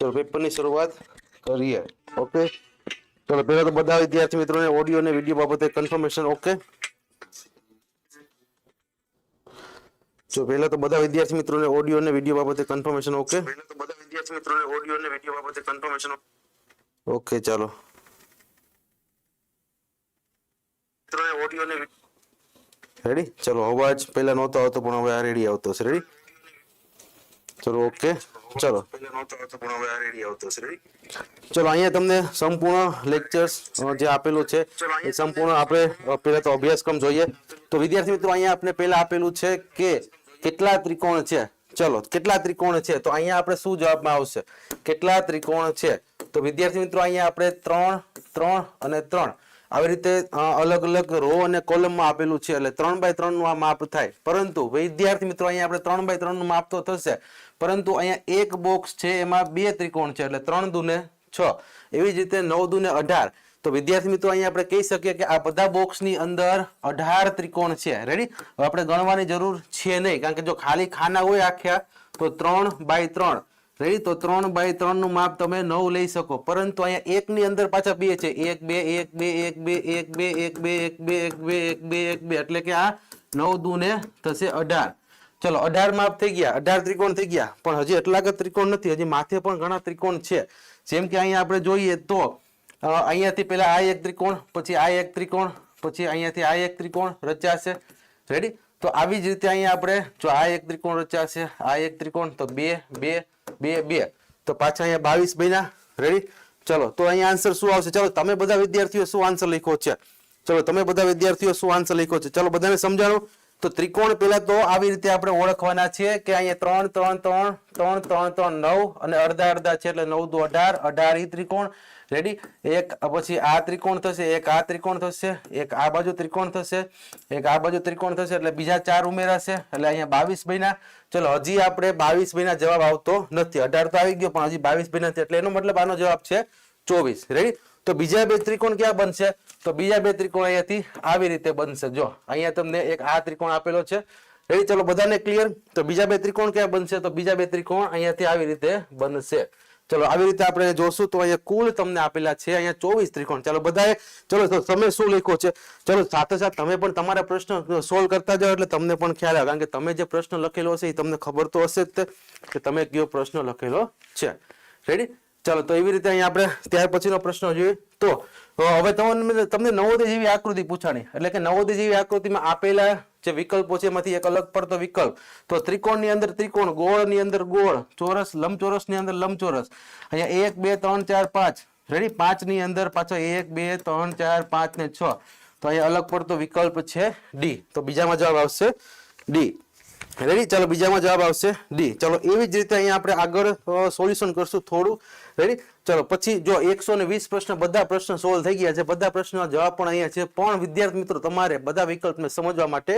ચલો પેપરની શરૂઆત કરીએ. ઓકે ચલો પહેલા તો બધા વિદ્યાર્થી મિત્રોને ઓડિયો અને વીડિયો બાબતે કન્ફર્મેશન ઓકે જો પહેલા તો બધા વિદ્યાર્થી મિત્રોને ઓડિયો અને વીડિયો બાબતે કન્ફર્મેશન ઓકે પહેલા તો બધા વિદ્યાર્થી મિત્રોને ઓડિયો અને વીડિયો બાબતે કન્ફર્મેશન ઓકે ચાલો. મિત્રોને ઓડિયો અને રેડી ચલો અવાજ પહેલા નહોતો આવતો પણ હવે આ રેડી આવતો છે. રેડી ચલો ઓકે ચલો. ચલો અહીંયા તમને સંપૂર્ણ લેક્ચર્સ જે આપેલું છે એ સંપૂર્ણ આપણે પહેલા તો અભ્યાસક્રમ જોઈએ. તો વિદ્યાર્થી મિત્રો અહીંયા આપણે પહેલા આપેલું છે કે કેટલા ત્રિકોણ છે? ચલો કેટલા ત્રિકોણ છે? તો અહીંયા આપણે શું જવાબમાં આવશે? કેટલા ત્રિકોણ છે? તો વિદ્યાર્થી મિત્રો અહીંયા આપણે ત્રણ ત્રણ અને ત્રણ. આવી રીતે અલગ અલગ રો અને કોલમમાં આપેલું છે એટલે ત્રણ બાય ત્રણનું આ માપ થાય. પરંતુ વિદ્યાર્થી મિત્રો અહીંયા આપણે ત્રણ બાય ત્રણનું માપ તો થશે. પરંતુ અહીંયા એક બોક્સ છે, એમાં બે ત્રિકોણ છે, એટલે ત્રણ દુને છ. એવી જ રીતે નવ દુને અઢાર. તો વિદ્યાર્થી મિત્રો, અહીંયા આપણે કહી શકીએ કે આ બધા બોક્સની અંદર અઢાર ત્રિકોણ છે. રેડી હવે આપણે ગણવાની જરૂર છે નહીં. કારણ કે જો ખાલી ખાના હોય આખ્યા, તો ત્રણ બાય ત્રણ. રેડી તો ત્રણ બાય ત્રણનું માપ તમે નવ લઈ શકો. પરંતુ અહીંયા એક ની અંદર પાછા બે છે. એક બે એક બે એક બે એક બે એક બે એક બે એક બે એક બે એક, બે. એટલે કે આ નવ દુને થશે અઢાર. ચલો, અઢાર માપ થઈ ગયા. અઢાર ત્રિકોણ થઈ ગયા. પણ હજી એટલા જ ત્રિકોણ નથી, હજી માથે પણ ઘણા ત્રિકોણ છે. જેમ કે અહીંયા આપણે જોઈએ તો અહીંયાથી પેલા આ એક ત્રિકોણ, પછી આ એક ત્રિકોણ, પછી અહીંયાથી આ એક ત્રિકોણ રચાશે. રેડી તો આવી જ રીતે અહીંયા આપણે, જો આ એક ત્રિકોણ રચાશે, આ એક ત્રિકોણ, તો બે બે બે બે. તો પાછા અહીંયા બાવીસ બન્યા. રેડી ચલો, તો અહીંયા આન્સર શું આવશે? ચલો, તમે બધા વિદ્યાર્થીઓ શું આન્સર લખ્યો છે? ચલો, તમે બધા વિદ્યાર્થીઓ શું આન્સર લખ્યો છે? ચલો, બધાને સમજાણું? તો ત્રિકોણ પેલા તો આવી રીતે આપણે ઓળખવાના છે કે અહીંયા ત્રણ ત્રણ ત્રણ ત્રણ ત્રણ ત્રણ, નવ અને અડધા અડધા છે એટલે નવ, દો, અઢાર. અઢાર ઈ ત્રિકોણ. રેડી એક પછી આ ત્રિકોણ થશે, એક આ ત્રિકોણ થશે, એક આ બાજુ ત્રિકોણ થશે, એક આ બાજુ ત્રિકોણ થશે, એટલે બીજા ચાર ઉમેરાશે. એટલે અહીંયા બાવીસ મહિના ચલો, હજી આપણે બાવીસ મહિના જવાબ આવતો નથી. અઢાર તો આવી ગયો, પણ હજી બાવીસ મહિના એટલે એનો મતલબ આનો જવાબ છે ચોવીસ. રેડી તો બીજા બે ત્રિકોણ ક્યાં બનશે? તો બીજા બે ત્રિકોણ અહીંયાથી આવી રીતે બનશે. જો, અહીંયા તમને એક આ ત્રિકોણ આપેલો છે. રેડી? ચલો, બધાને ક્લિયર તો બીજા બે ત્રિકોણ ક્યાં બનશે? તો બીજા બે ત્રિકોણ અહીંયાથી આવી રીતે બનશે. ચલો, આવી રીતે આપણે જોશું તો અહીંયા કુલ તમને આપેલા છે અહીંયા ચોવીસ ત્રિકોણ. ચાલો, બધાએ, ચલો તમે શું લખ્યો છે? ચલો, સાથે સાથે તમે પણ તમારા પ્રશ્ન સોલ્વ કરતા જાઓ એટલે તમને પણ ખ્યાલ આવે. કારણ કે તમે જે પ્રશ્ન લખેલો હશે એ તમને ખબર તો હશે જ કે તમે કયો પ્રશ્ન લખેલો છે. રેડી? ચાલો, તો એવી રીતે અહીંયા આપણે ત્યાર પછીનો પ્રશ્ન જોઈએ. તો હવે તમને તમને નવોદય જેવી આકૃતિ પૂછાણી. એટલે કે નવોદય જેવી આકૃતિમાં આપેલા જે વિકલ્પો છે એમાંથી એક અલગ પડતો વિકલ્પ. તો ત્રિકોણની અંદર ત્રિકોણ, ગોળની અંદર ગોળ, ચોરસ, લંબચોરસની અંદર લંબચોરસ. અહીંયા એક, બે, ત્રણ, ચાર, પાંચ. રેડી પાંચની અંદર પાછો એક, બે, ત્રણ, ચાર, પાંચ ને છ. તો અહીંયા અલગ પડતો વિકલ્પ છે ડી તો બીજામાં જવાબ આવશે ડી રેડી ચાલો બીજામાં જવાબ આવશે. ડી ચલો એવી જ રીતે અહીંયા આપણે આગળ સોલ્યુશન કરશું થોડું. રેડી ચલો પછી જો એકસો ને વીસ પ્રશ્ન બધા પ્રશ્ન સોલ્વ થઈ ગયા છે. બધા પ્રશ્નનો જવાબ પણ અહીંયા છે. પણ વિદ્યાર્થી મિત્રો, તમારે બધા વિકલ્પને સમજવા માટે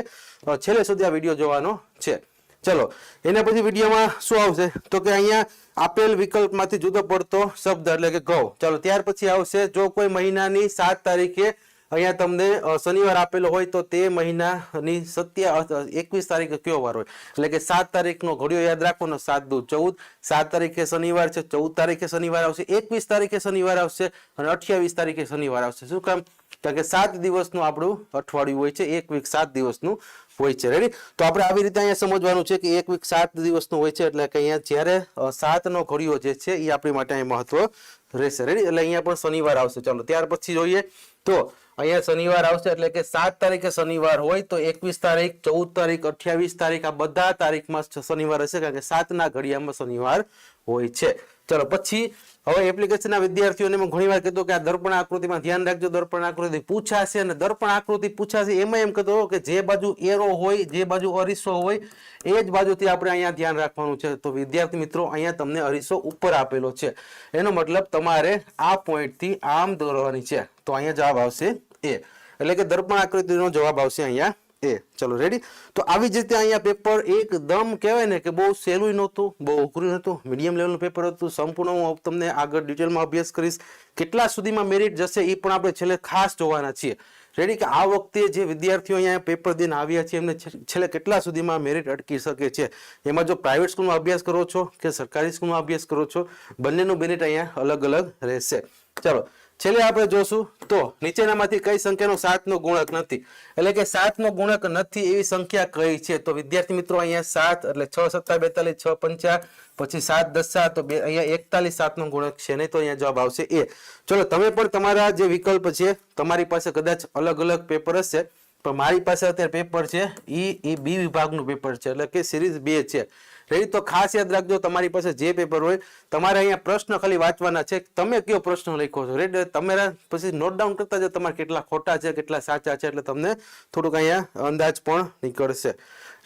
છેલ્લે સુધી આ વીડિયો જોવાનો છે. ચલો, એના પછી વિડીયોમાં શું આવશે? તો કે અહીંયા આપેલ વિકલ્પમાંથી જુદો પડતો શબ્દ એટલે કે ઘઉં ચાલો, ત્યાર પછી આવશે જો કોઈ મહિનાની સાત તારીખે અહીંયા તમને શનિવાર આપેલો હોય તો તે મહિનાની સત્યા એકવીસ તારીખે કયો વાર હોય? એટલે કે સાત તારીખનો ઘડિયો યાદ રાખવાનો સાત દુ ચૌદ. સાત તારીખે શનિવાર છે, ચૌદ તારીખે શનિવાર આવશે, એકવીસ તારીખે શનિવાર આવશે અને અઠ્યાવીસ તારીખે શનિવાર આવશે. શું કામ? કારણ કે સાત દિવસનું આપણું અઠવાડિયું હોય છે, એક વીક સાત દિવસનું હોય છે. રેડી તો આપણે આવી રીતે અહીંયા સમજવાનું છે કે એક વીક સાત દિવસનું હોય છે, એટલે કે અહીંયા જ્યારે સાતનો ઘડિયો જે છે એ આપણી માટે અહીં મહત્વ રહેશે. રેડી એટલે અહીંયા પણ શનિવાર આવશે. ચાલો, ત્યાર પછી જોઈએ તો અહીંયા શનિવાર આવશે એટલે કે સાત તારીખે શનિવાર હોય તો એકવીસ તારીખ, ચૌદ તારીખ, અઠ્યાવીસ તારીખ આ બધા તારીખમાં શનિવાર હશે કારણ કે સાતના ઘડિયામાં શનિવાર હોય છે. ચલો, પછી હવે એપ્લિકેશનના વિદ્યાર્થીઓને મેં ઘણી વાર કીધું કે આ દર્પણ આકૃતિમાં ધ્યાન રાખજો, દર્પણ આકૃતિ પૂછાશે અને દર્પણ આકૃતિ પૂછાશે, એમાં એમ કહેતો કે જે બાજુ એરો હોય, જે બાજુ અરીસો હોય, એ જ બાજુથી આપણે અહીંયા ધ્યાન રાખવાનું છે. તો વિદ્યાર્થી મિત્રો, અહીંયા તમને અરીસો ઉપર આપેલો છે. એનો મતલબ તમારે આ પોઈન્ટથી આમ દોરવાની છે. તો અહીંયા જવાબ આવશે એ. એટલે કે દર્પણ આકૃતિનો જવાબ આવશે અહીંયા એ, ચલો રેડી તો આવી જ રીતે અહીંયા પેપર એકદમ કહેવાય ને કે બહુ સહેલું નહોતું, બહુ અઘરું નહોતું મીડિયમ લેવલનું પેપર હતું, સંપૂર્ણ હું તમને આગળ ડિટેલમાં અભ્યાસ કરીશ. કેટલા સુધીમાં મેરિટ જશે એ પણ આપણે છેલ્લે ખાસ જોવાના છીએ. રેડી કે આ વખતે જે વિદ્યાર્થીઓ અહીંયા પેપર દઈને આવ્યા છે, એમને છેલ્લે કેટલા સુધીમાં મેરિટ અટકી શકે છે? એમાં જો પ્રાઇવેટ સ્કૂલમાં અભ્યાસ કરો છો કે સરકારી સ્કૂલમાં અભ્યાસ કરો છો, બંનેનું મેરિટ અહીંયા અલગ અલગ રહેશે. ચલો, છેલ્લે આપણે જોશું તો નીચેનામાંથી કઈ સંખ્યાનો સાતનો ગુણક નથી. એટલે કે સાતનો ગુણક નથી એવી સંખ્યા કઈ છે? તો વિદ્યાર્થી મિત્રો, અહીંયા સાત એટલે છ સત્તા બેતાલીસ, છ પંચા, પછી સાત દસ સાત તો બે, અહીંયા એકતાલીસ સાતનો ગુણક છે. નહીં તો અહીંયા જવાબ આવશે એ. ચલો, તમે પણ તમારા જે વિકલ્પ છે, તમારી પાસે કદાચ અલગ અલગ પેપર હશે, પણ મારી પાસે અત્યારે પેપર છે, ઈ ઈ બી વિભાગનું પેપર છે, એટલે કે સિરીઝ બે છે. રેડી તો ખાસ યાદ રાખજો, તમારી પાસે જે પેપર હોય, તમારે અહીંયા પ્રશ્ન ખાલી વાંચવાના છે. તમે કયો પ્રશ્ન લખો છો? રેડી તમારા પછી નોટ ડાઉન કરતા જ તમારે કેટલા ખોટા છે, કેટલા સાચા છે, એટલે તમને થોડુંક અહીંયા અંદાજ પણ નીકળશે.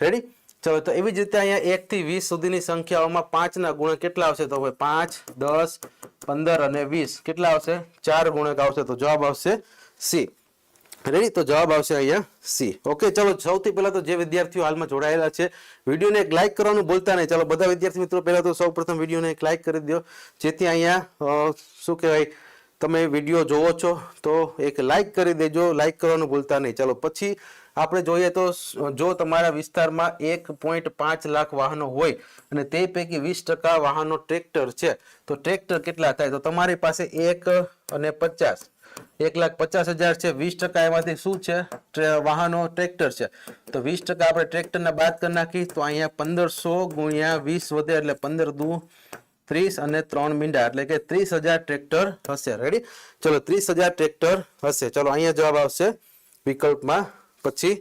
રેડી ચલો, તો એવી જ રીતે અહીંયા એકથી વીસ સુધીની સંખ્યાઓમાં પાંચના ગુણક કેટલા આવશે? તો હવે પાંચ, દસ, પંદર અને વીસ. કેટલા આવશે? ચાર ગુણક આવશે, તો જવાબ આવશે સી. રેડી તો જવાબ આવશે અહીંયા સી ઓકે ચલો, સૌથી પહેલા તો જે વિદ્યાર્થીઓ હાલમાં જોડાયેલા છે, વિડીયોને એક લાઇક કરવાનું ભૂલતા નહીં. ચલો, બધા વિદ્યાર્થી મિત્રો, પહેલા તો સૌ પ્રથમ વિડીયોને એક લાઇક કરી દો. જેથી અહીંયા શું કહેવાય, તમે વીડિયો જોવો છો, તો એક લાઇક કરી દેજો. લાઇક કરવાનું ભૂલતા નહીં. ચલો, પછી આપણે જોઈએ તો જો તમારા વિસ્તારમાં એક પોઈન્ટ પાંચ લાખ વાહનો હોય અને તે પૈકી વીસ ટકા વાહનો ટ્રેક્ટર છે, તો ટ્રેક્ટર કેટલા થાય? તો તમારી પાસે એક અને પચાસ. એક લાખ પચાસ હજાર છે, વીસ ટકા એમાંથી શું છે? વાહનો, ટ્રેક્ટર છે. તો વીસ ટકા આપણે ટ્રેક્ટરના બાદ કરી નાખી તો અહીંયા પંદરસો ગુણ્યા વીસ વધે એટલે પંદર દુ ત્રીસ અને ત્રણ મીંડા, એટલે કે ત્રીસ હજાર ટ્રેક્ટર હશે. રેડી ચલો, ત્રીસ હજાર ટ્રેક્ટર હશે. ચલો, અહીંયા જવાબ આવશે વિકલ્પમાં. પછી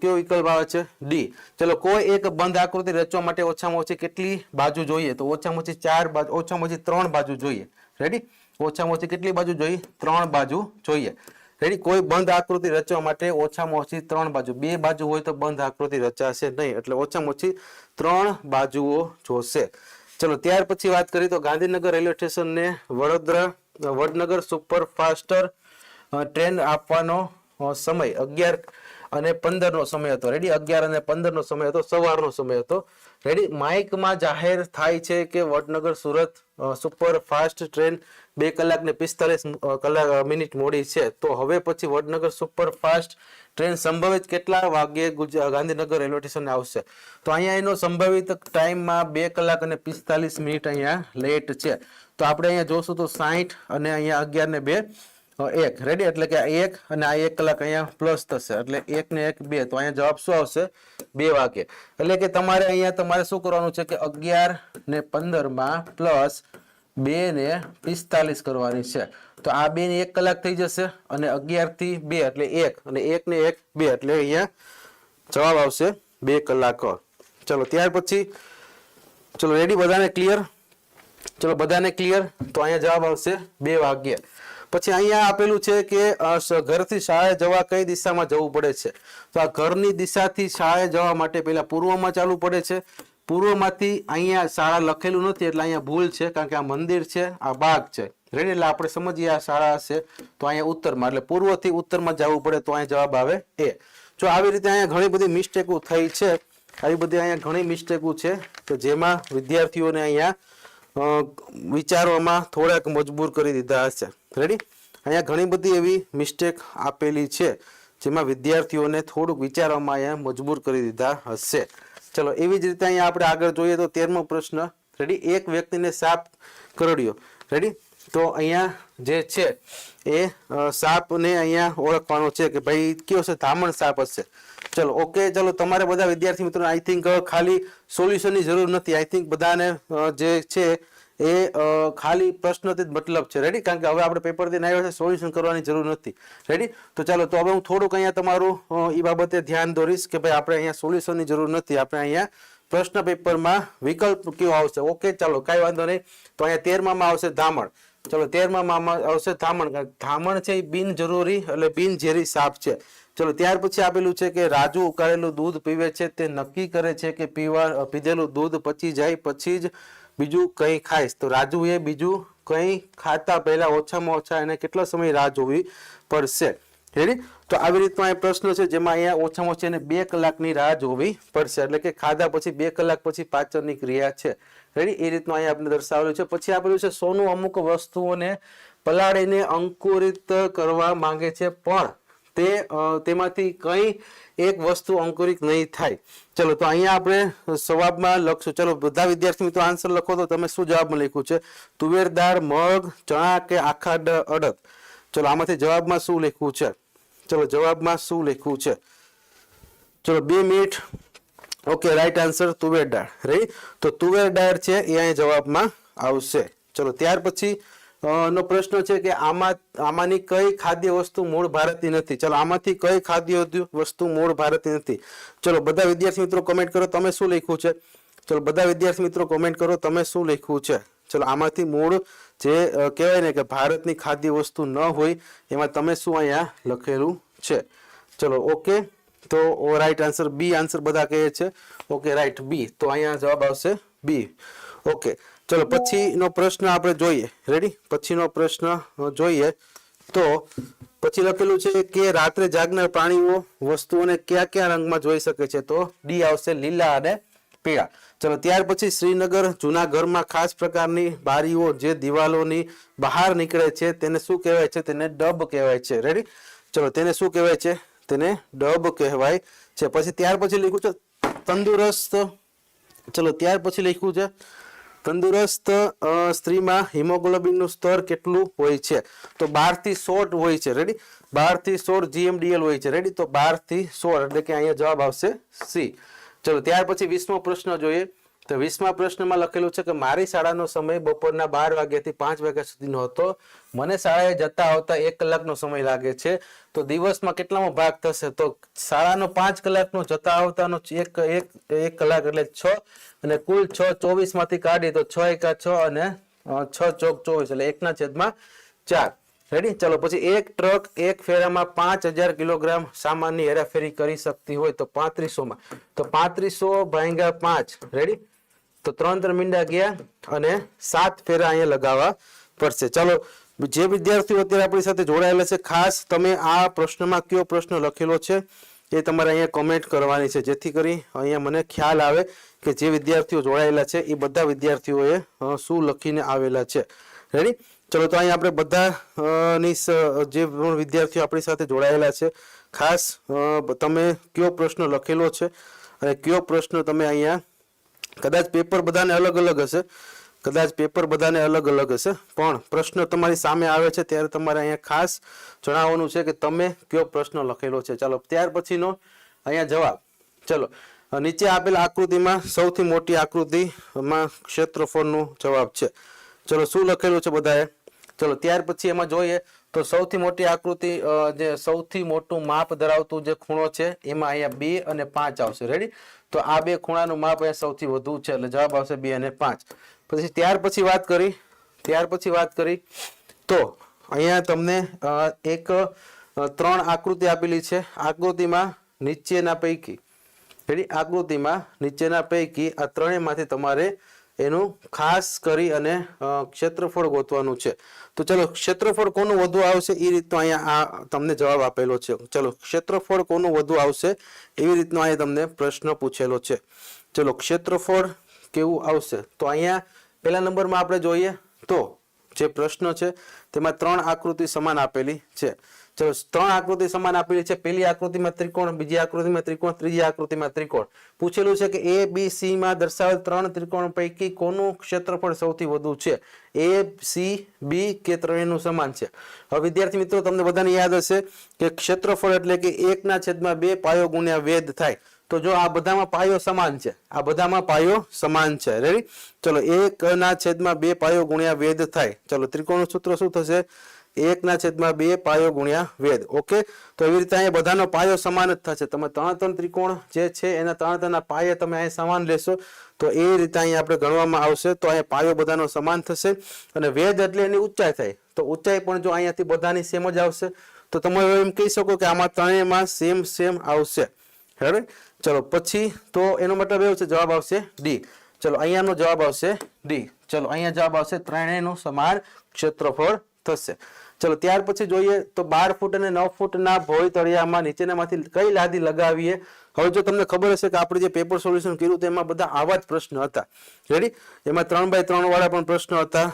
કયો વિકલ્પ આવે છે? ડી ચલો, કોઈ એક બંધ આકૃતિ રચવા માટે ઓછામાં ઓછી કેટલી બાજુ જોઈએ? તો ઓછામાં ઓછી ચાર બાજુ, ઓછામાં ઓછી ત્રણ બાજુ જોઈએ. રેડી ઓછામાં ઓછી કેટલી બાજુ જોઈએ? ત્રણ બાજુ જોઈએ. રેડી કોઈ બંધ આકૃતિ રચવા માટે ઓછામાં ઓછી ત્રણ બાજુ. બે બાજુ હોય તો બંધ આકૃતિ રચાશે નહીં. એટલે ઓછામાં ઓછી ત્રણ બાજુઓ જોશે. ચલો, ત્યાર પછી વાત કરીએ તો ગાંધીનગર રેલવે સ્ટેશનને વડોદરા, વડનગર સુપરફાસ્ટર ટ્રેન આપવાનો સમય અગિયાર અને પંદર નો સમય હતો. રેડી અગિયાર અને પંદર નો સમય હતો, સવારનો સમય હતો. રેડી માઇકમાં જાહેર થાય છે કે Vadnagar, Surat super fast train બે કલાક ને પિસ્તાલીસ કલાક મિનિટ મોડી છે. તો હવે પછી વડનગર સુપર ફાસ્ટ ટ્રેન સંભવિત કેટલા વાગ્યે ગાંધીનગર રેલવે સ્ટેશન આવશે? તો અહીંયા એનો સંભવિત ટાઈમમાં બે કલાક અને પિસ્તાલીસ મિનિટ અહીંયા લેટ છે. તો આપણે અહીંયા જોશું તો સાહીઠ અને અહીંયા અગિયાર ને બે. એક. રેડી એટલે કે એક અને આ એક કલાક અહીંયા પ્લસ થશે. એટલે એક ને એક બે. તો અહીંયા જવાબ શું આવશે? બે વાગે એટલે કે તમારે અહીંયા, તમારે શું કરવાનું છે કે અગિયાર ને પંદરમાં પ્લસ બે ને પિસ્તાલીસ કરવાની છે. તો આ બે ને એક કલાક થઈ જશે અને અગિયારથી બે, એટલે એક. અને એક ને એક બે, એટલે અહીંયા જવાબ આવશે બે કલાક. ચલો, ત્યાર પછી, ચલો રેડી બધાને ક્લિયર ચલો, બધાને ક્લિયર તો અહીંયા જવાબ આવશે બે વાગ્યે પછી અહીંયા આપેલું છે કે ઘરથી શાળાએ જવા કઈ દિશામાં જવું પડે છે? તો આ ઘરની દિશાથી શાળાએ જવા માટે પહેલા પૂર્વમાં ચાલવું પડે છે. પૂર્વમાંથી અહીંયા શાળા લખેલું નથી, એટલે અહીંયા ભૂલ છે, કારણ કે આ મંદિર છે, આ બાગ છે. રેડી, એટલે આપણે સમજીએ આ શાળા હશે, તો અહીંયા ઉત્તરમાં, એટલે પૂર્વથી ઉત્તરમાં જવું પડે, તો અહીંયા જવાબ આવે એ. જો આવી રીતે અહીંયા ઘણી બધી મિસ્ટેકો થઈ છે, આવી બધી અહીંયા ઘણી મિસ્ટેકો છે કે જેમાં વિદ્યાર્થીઓને અહીંયા વિચારવામાં થોડાક મજબૂર કરી દીધા હશે. રેડી અહીંયા ઘણી બધી એવી મિસ્ટેક આપેલી છે, જેમાં વિદ્યાર્થીઓને થોડુંક વિચારવામાં અહીંયા મજબૂર કરી દીધા હશે. ચલો, એવી જ રીતે અહીંયા આપણે આગળ જોઈએ તો તેરમો પ્રશ્ન. રેડી એક વ્યક્તિને સાપ કરડ્યો. રેડી તો અહીંયા જે છે એ સાપને અહીંયા ઓળખવાનો છે કે ભાઈ કયો છે? ધામણ સાપ હશે ચલો ઓકે ચલો, તમારે બધા વિદ્યાર્થી મિત્રો આઈ થિંક ખાલી સોલ્યુશનની જરૂર નથી. આઈ થિંક બધાને જે છે એ ખાલી પ્રશ્નથી જ મતલબ છે. રેડી કારણ કે હવે આપણે પેપર દઈને આવ્યો છે સોલ્યુશન કરવાની જરૂર નથી. રેડી તો ચાલો, તો હવે હું થોડુંક અહીંયા તમારું એ બાબતે ધ્યાન દોરીશ કે ભાઈ આપણે અહીંયા સોલ્યુશનની જરૂર નથી. આપણે અહીંયા પ્રશ્ન પેપરમાં વિકલ્પ કયો આવશે? ઓકે ચાલો, કાંઈ વાંધો નહીં. તો અહીંયા તેરમામાં આવશે ધામણ. ચલો તેરમામાં આવશે થામણ થામણ છે એ બિનજરૂરી એટલે બિનઝેરી સાપ છે. ચલો, ત્યાર પછી આપેલું છે કે રાજુ ઉકાળેલું દૂધ પીવે છે, તે નક્કી કરે છે કે પીવા પીધેલું દૂધ પચી જાય, પછી જ બીજું કંઈ ખાઈશ. તો રાજુ એ બીજું કંઈ ખાતા પહેલા ઓછામાં ઓછા એને કેટલો સમય રાહ જોવી પડશે? રેડી તો આવી રીતનો આ પ્રશ્ન છે, જેમાં અહીંયા ઓછામાં ઓછી એને બે કલાકની રાહ જોવી પડશે. એટલે કે ખાધા પછી બે કલાક પછી પાચનની ક્રિયા છે. રેડી એ રીતનું અહીંયા આપણે દર્શાવેલું છે. પછી આપેલું છે, સોનું અમુક વસ્તુઓને પલાળીને અંકુરિત કરવા માંગે છે, પણ તે તેમાંથી કઈ એક વસ્તુ અંકુરિત નહીં થાય. ચલો, તો અહીંયા આપણે જવાબમાં લખશું. ચલો, બધા વિદ્યાર્થી મિત્રો, આન્સર લખો તો તમે શું જવાબમાં લખ્યું છે? તુવેર દાળ મગ, ચણા કે આખા અડદ? ચલો, આમાંથી જવાબમાં શું લખ્યું છે? ચલો જવાબમાં શું લખ્યું છે? ચલો બે મિનિટ. ઓકે રાઈટ આન્સર તુવેર ડાળ રહી તો તુવેર ડાળ છે એ અહીંયા જવાબમાં આવશે. ચલો, ત્યાર પછી નો પ્રશ્ન છે કે આમાં, આમાંની કઈ ખાદ્ય વસ્તુ મૂળ ભારતની નથી? ચલો, આમાંથી કઈ ખાદ્ય વસ્તુ મૂળ ભારતની નથી? ચલો, બધા વિદ્યાર્થી મિત્રો કોમેન્ટ કરો, તમે શું લખ્યું છે? ચલો, બધા વિદ્યાર્થી મિત્રો કોમેન્ટ કરો, તમે શું લખ્યું છે? ચલો, આમાંથી મૂળ જે કહેવાય ને કે ભારતની ખાદ્ય વસ્તુ ન હોય, એમાં તમે શું અહીંયા લખેલું છે? ચલો ઓકે તો રાઈટ આન્સર બી આન્સર બધા કહે છે. ઓકે રાઈટ બી તો અહીંયા જવાબ આવશે બી ઓકે ચલો, પછીનો પ્રશ્ન આપણે જોઈએ. રેડી પછીનો પ્રશ્ન જોઈએ. તો પછી લખેલું છે કે રાત્રે જાગનાર પ્રાણીઓ વસ્તુઓને કયા કયા રંગમાં જોઈ શકે છે? તો ડી આવશે લીલા અને પીળા ચલો, ત્યાર પછી શ્રીનગર જૂના ઘરમાં ખાસ પ્રકારની બારીઓ, જે દિવાલોની બહાર નીકળે છે, તેને શું કહેવાય છે? તેને ડબ કહેવાય છે. રેડી ચલો, તેને શું કહેવાય છે? તેને ડબ કહેવાય છે. પછી ત્યાર પછી લખ્યું છે, તંદુરસ્ત. ચલો, ત્યાર પછી લખ્યું છે, તંદુરસ્ત સ્ત્રીમાં હિમોગ્લોબિનનું સ્તર કેટલું હોય છે? તો બારથી સોળ હોય છે. રેડી બારથી સોળ જીએમડીએલ હોય છે. રેડી તો બારથી સોળ, એટલે કે અહીંયા જવાબ આવશે સી ચલો, ત્યાર પછી વીસમો પ્રશ્ન જોઈએ. તો વીસમા પ્રશ્નમાં લખેલું છે કે, મારી શાળાનો સમય બપોરના બાર વાગ્યાથી પાંચ વાગ્યા સુધીનો હતો. મને શાળાએ જતા આવતા એક કલાકનો સમય લાગે છે. તો દિવસમાં કેટલામાં ભાગ થશે? તો શાળાનો પાંચ કલાકનો જતા આવતાનો એક એક એક કલાક એટલે છ અને કુલ છ ચોવીસમાંથી કાઢી તો છ એકા છ અને છ ચોક ચોવીસ એટલે એકના છેદમાં ચાર. રેડી? ચલો, પછી એક ટ્રક, એક ફેરામાં પાંચ હજાર કિલોગ્રામ સામાનની હેરાફેરી કરી શકતી હોય તો પાંત્રીસો માં તો પાંત્રીસો ભાંગ્યા પાંચ. રેડી? તો ત્રણ ત્રણ મીંડા ગયા અને સાત ફેરા અહીંયા લગાવવા પડશે. ચલો, જે વિદ્યાર્થીઓ અત્યારે આપણી સાથે જોડાયેલા છે, ખાસ તમે આ પ્રશ્નમાં કયો પ્રશ્ન લખેલો છે એ તમારે અહીંયા કોમેન્ટ કરવાની છે. જેથી કરી અહીંયા મને ખ્યાલ આવે કે જે વિદ્યાર્થીઓ જોડાયેલા છે એ બધા વિદ્યાર્થીઓએ શું લખીને આવેલા છે. રેડી? ચલો, તો અહીંયા આપણે બધા ની જે પણ વિદ્યાર્થીઓ આપણી સાથે જોડાયેલા છે, ખાસ તમે કયો પ્રશ્ન લખેલો છે અને કયો પ્રશ્ન તમે અહીંયા, કદાચ પેપર બધાને અલગ અલગ હશે, કદાચ પેપર બધાને અલગ અલગ હશે, પણ પ્રશ્ન તમારી સામે આવે છે ત્યારે તમારે અહીંયા ખાસ જણાવવાનું છે કે તમે કયો પ્રશ્ન લખેલો છે. ચાલો, ત્યાર પછીનો અહીંયા જવાબ. ચલો નીચે આપેલ આકૃતિમાં સૌથી મોટી આકૃતિમાં ક્ષેત્રફળનો જવાબ છે. ચલો, શું લખેલું છે બધાએ? ચલો, ત્યાર પછી એમાં જોઈએ તો સૌથી મોટી આકૃતિ જે સૌથી મોટું માપ ધરાવતું જે ખૂણો છે, એમાં અહીંયા બે અને પાંચ આવશે. રેડી તો આ બે ખૂણાનું માપ અહીંયા સૌથી વધુ છે, એટલે જવાબ આવશે બે અને પાંચ. પછી ત્યાર પછી વાત કરી, ત્યાર પછી વાત કરી તો અહીંયા તમને એક ત્રણ આકૃતિ આપેલી છે. આકૃતિમાં નીચેના પૈકી રેડી આકૃતિમાં નીચેના પૈકી આ ત્રણેયમાંથી તમારે એનું ખાસ કરી અને ક્ષેત્રફળ ગોતવાનું છે. તો ચલો, ક્ષેત્રફળ કોનું વધુ આવશે એ રીતનો અહીંયા આ તમને જવાબ આપેલો છે. ચલો, ક્ષેત્રફળ કોનું વધુ આવશે એવી રીતનો અહીંયા તમને પ્રશ્ન પૂછેલો છે. ચલો, ક્ષેત્રફળ કેવું આવશે? તો અહીંયા પહેલા નંબરમાં આપણે જોઈએ તો જે પ્રશ્ન છે તેમાં ત્રણ આકૃતિ સમાન આપેલી છે. ચલો, ત્રણ આકૃતિ સમાન આપેલી છે. પહેલી આકૃતિમાં ત્રિકોણ, બીજી આકૃતિમાં ત્રિકોણ, ત્રીજી આકૃતિમાં ત્રિકોણ. પૂછેલું છે કે એ બી સી માં દર્શાવેલ ત્રણ ત્રિકોણ પૈકી કોનું ક્ષેત્રફળ સૌથી વધુ છે? એ સી બી કે ત્રણેયનું સમાન છે? હવે વિદ્યાર્થી મિત્રો, તમને બધાને યાદ હશે કે ક્ષેત્રફળ એટલે કે એકના છેદમાં બે પાયો ગુણ્યા વેદ થાય. તો જો આ બધામાં પાયો સમાન છે, આ બધામાં પાયો સમાન છે. રેડી ચલો એક ના છેદમાં બે પાયો ગુણ્યા વેદ થાય. ચલો, ત્રિકોણનું સૂત્ર શું થશે? એક ના છેદમાં બે પાયો ગુણ્યા વેદ. ઓકે? તો એવી રીતે અહીંયા બધાનો પાયો સમાન જ થશે. તમે ત્રણ ત્રણ ત્રિકોણ જે છે, એના ત્રણ ત્રણના પાયે તમે અહીં સમાન લેશો, તો એ રીતે અહીંયા આપણે ગણવામાં આવશે, તો અહીંયા પાયો બધાનો સમાન થશે. અને વેદ એટલે એની ઊંચાઈ થાય. તો ઊંચાઈ પણ જો અહીંયાથી બધાની સેમ જ આવશે. તો તમે એમ કહી શકો કે આમાં ત્રણેયમાં સેમ સેમ આવશે. બરાબર? ચલો, પછી તો એનો મતલબ એવો છે, જવાબ આવશે ડી ચલો, અહીંયાનો જવાબ આવશે ડી ચલો, અહીંયા જવાબ આવશે ત્રણેયનું સમાન ક્ષેત્રફળ થશે. ચલો, ત્યાર પછી જોઈએ તો બાર ફૂટ અને નવ ફૂટના ભોય તળિયામાં નીચેનામાંથી કઈ લાદી લગાવીએ? હવે જો તમને ખબર હશે કે આપણે જે પેપર સોલ્યુશન કર્યું તેમાં બધા આવા જ પ્રશ્ન હતા. રેડી એમાં ત્રણ બાય ત્રણ વાળા પણ પ્રશ્નો હતા.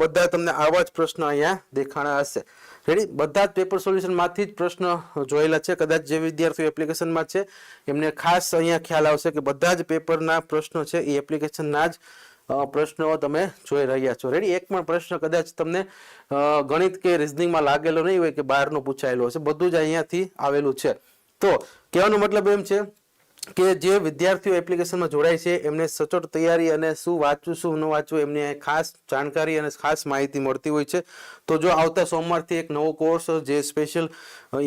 બધા તમને આવા જ પ્રશ્ન અહીંયા દેખાણા હશે. રેડી બધા જ પેપર સોલ્યુશનમાંથી જ પ્રશ્ન જોયેલા છે. કદાચ જે વિદ્યાર્થીઓ એપ્લિકેશનમાં છે, એમને ખાસ અહીંયા ખ્યાલ આવશે કે બધા જ પેપરના પ્રશ્નો છે, એ એપ્લિકેશનના જ પ્રશ્નો તમે જોઈ રહ્યા છો. રેડી એક પણ પ્રશ્ન કદાચ તમને ગણિત કે રિઝનિંગમાં લાગેલો નહીં હોય કે બહારનો પૂછાયેલો હશે. બધું જ અહીંયાથી આવેલું છે. તો કહેવાનો મતલબ એમ છે કે જે વિદ્યાર્થીઓ એપ્લિકેશનમાં જોડાય છે, એમને સચોટ તૈયારી અને શું વાંચવું, શું ન વાંચવું, એમને ખાસ જાણકારી અને ખાસ માહિતી મળતી હોય છે. તો જો આવતા સોમવારથી એક નવો કોર્સ જે સ્પેશિયલ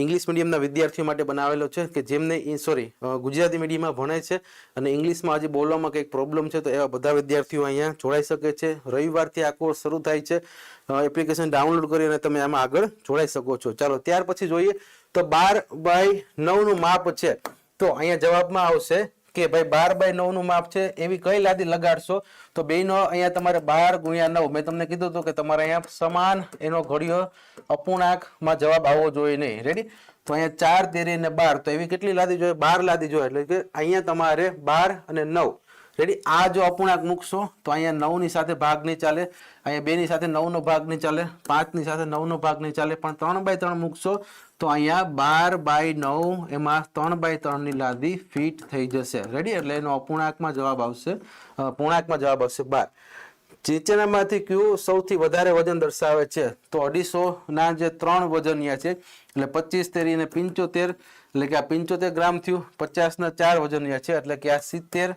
ઇંગ્લિશ મીડિયમના વિદ્યાર્થીઓ માટે બનાવેલો છે, કે જેમને સોરી ગુજરાતી મીડિયમમાં ભણે છે અને ઇંગ્લિશમાં હજી બોલવામાં કંઈક પ્રોબ્લેમ છે, તો એવા બધા વિદ્યાર્થીઓ અહીંયા જોડાઈ શકે છે. રવિવારથી આ કોર્સ શરૂ થાય છે. એપ્લિકેશન ડાઉનલોડ કરી અને તમે આમાં આગળ જોડાઈ શકો છો. ચાલો, ત્યાર પછી જોઈએ તો બાર બાય નવનું માપ છે. તો અહીંયા જવાબમાં આવશે કે ભાઈ બાર બાય નવનું માપ છે, એવી કઈ લાદી લગાડશો? તો બેનો અહીંયા તમારે બાર ગુણ્યા નવ. મેં તમને કીધું હતું કે તમારે અહીંયા સમાન એનો ઘડિયો અપૂર્ણાંકમાં જવાબ આવવો જોઈએ નહીં. રેડી તો અહીંયા ચાર તેરી ને બાર. તો એવી કેટલી લાદી જોઈએ? બાર લાદી જોઈએ. એટલે કે અહીંયા તમારે બાર અને નવ. રેડી આ જો અપૂર્ણાંક મૂકશો, તો અહીંયા નવની સાથે ભાગ નહીં ચાલે. અહીંયા બે ની સાથે નવ નો ભાગ નહીં ચાલે. પાંચની સાથે નવ નો ભાગ નહીં ચાલે. પણ ત્રણ બાય ત્રણ મૂકશો તો અહીંયા બાર બાય નવ એમાં ત્રણ બાય ત્રણની લાદી ફિટ થઈ જશે. રેડી એટલે એનો અપૂર્ણાંકમાં જવાબ આવશે. પૂર્ણાંકમાં જવાબ આવશે બાર. નીચેનામાંથી કયું સૌથી વધારે વજન દર્શાવે છે. તો અઢીસો ના જે ત્રણ વજનિયા છે, એટલે પચીસ તેરી અને પંચોતેર, એટલે કે આ પંચોતેર ગ્રામ થયું પચાસ ના ચાર વજનિયા છે, એટલે કે આ સિત્તેર,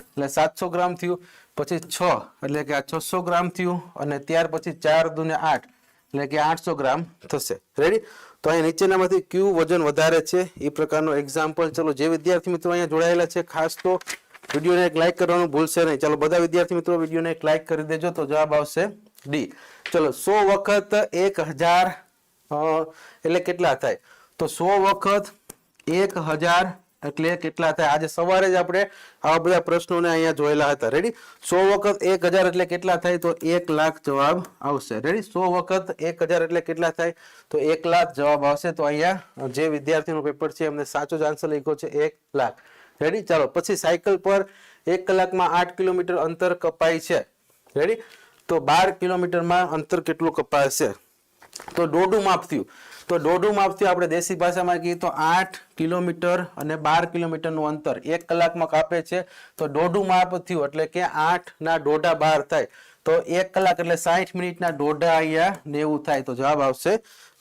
એટલે સાતસો ગ્રામ થયું, પછી છ, એટલે કે આ છસો ગ્રામ થયું, અને ત્યાર પછી ચાર દુને આઠ. એટલે કે આઠસો ગ્રામ થશે. રેડી તો અહીંયા નીચેનામાંથી ક્યુ વજન વધારે છે. એ પ્રકારનો એક્ઝામ્પલ ચલો, જે વિદ્યાર્થી મિત્રો અહીંયા જોડાયેલા છે, ખાસ તો વિડીયોને એક લાઇક કરવાનું ભૂલશે નહીં. ચાલો, બધા વિદ્યાર્થી મિત્રો વિડીયોને એક લાઇક કરી દેજો તો જવાબ આવશે ડી ચલો, સો વખત એક હજાર એટલે કેટલા થાય? તો સો વખત એક હજાર એટલે કેટલા થાય? આજે સવારે જ આપણે આવા બધા પ્રશ્નોને અહીંયા જોયેલા હતા. રેડી સો વખત એક હજાર એટલે કેટલા થાય? તો એક લાખ જવાબ આવશે. રેડી સો વખત એક હજાર એટલે કેટલા થાય? તો એક લાખ જવાબ આવશે. તો અહીંયા જે વિદ્યાર્થીનું પેપર છે, એમને સાચો જ આન્સર લખ્યો છે, એક લાખ. રેડી ચાલો, પછી સાયકલ પર એક કલાકમાં આઠ કિલોમીટર અંતર કપાય છે. રેડી તો બાર કિલોમીટરમાં અંતર કેટલું કપાશે? તો દોઢું માપ થયું. તો દોઢું માપથી આપણે દેશી ભાષામાં કહીએ તો આઠ કિલોમીટર અને બાર કિલોમીટરનું અંતર એક કલાકમાં કાપે છે. તો દોઢું માપ થયું એટલે કે આઠ ના દોઢા બાર થાય. તો એક કલાક એટલે સાઠ મિનિટના દોઢા અહીંયા નેવું થાય. તો જવાબ આવશે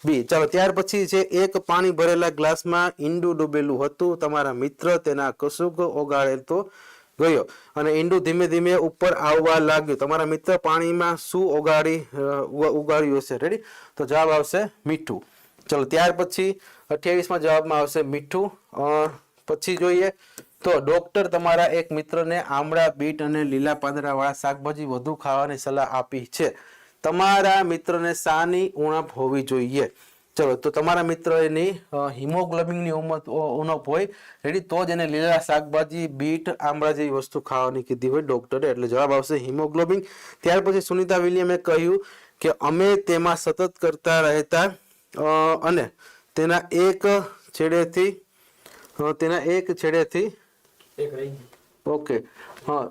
બી. ચાલો, ત્યાર પછી છે એક પાણી ભરેલા ગ્લાસમાં ઈંડું ડૂબેલું હતું. તમારા મિત્ર તેના કશુંક ઓગાળે તો ગયો. અને ઈંડું ધીમે ધીમે ઉપર આવવા લાગ્યું. તમારા મિત્ર પાણીમાં શું ઓગાળી ઉગાડ્યું હશે? રેડી તો જવાબ આવશે મીઠું. ચલો ત્યાર પછી અઠ્યાવીસમાં જવાબમાં આવશે મીઠું. પછી જોઈએ તો ડોક્ટર તમારા એક મિત્રને આમળા, બીટ અને લીલા પાંદડા વાળા શાકભાજી વધુ ખાવાની સલાહ આપી છે. તમારા મિત્રને શાની ઉણપ હોવી જોઈએ. ચલો, તો તમારા મિત્ર એની હિમોગ્લોબિનની ઉમત ઉણપ હોય, રેડી, તો જ એને લીલા શાકભાજી, બીટ, આમળા જેવી વસ્તુ ખાવાની કીધી હોય ડોક્ટરે એટલે જવાબ આવશે હિમોગ્લોબિન. ત્યાર પછી સુનિતા વિલિયમે કહ્યું કે અમે તેમાં સતત કરતા રહેતા અને તેના એક છેડેથી તેના એક છેડેથી ઓકે હા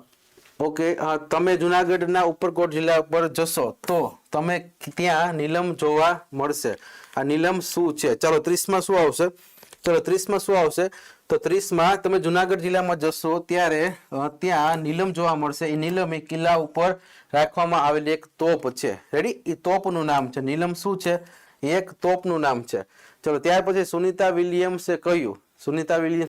ઓકે હા તમે જુનાગઢના ઉપરકોટ જિલ્લા પર જશો તો તમે ત્યાં નીલમ જોવા મળશે. આ નીલમ શું છે? ચાલો ત્રીસમાં શું આવશે? ચલો ત્રીસમાં શું આવશે? તો ત્રીસમાં તમે જુનાગઢ જિલ્લામાં જશો ત્યારે ત્યાં નીલમ જોવા મળશે. એ નીલમ એ કિલ્લા ઉપર રાખવામાં આવેલી એક તોપ છે. રેડી એ તોપનું નામ છે. નીલમ શું છે? એક તોપનું નામ છે. ચલો ત્યાર પછી સુનિતા વિલિયમ્સે કહ્યું. સુનિતા વિલિયમ્સ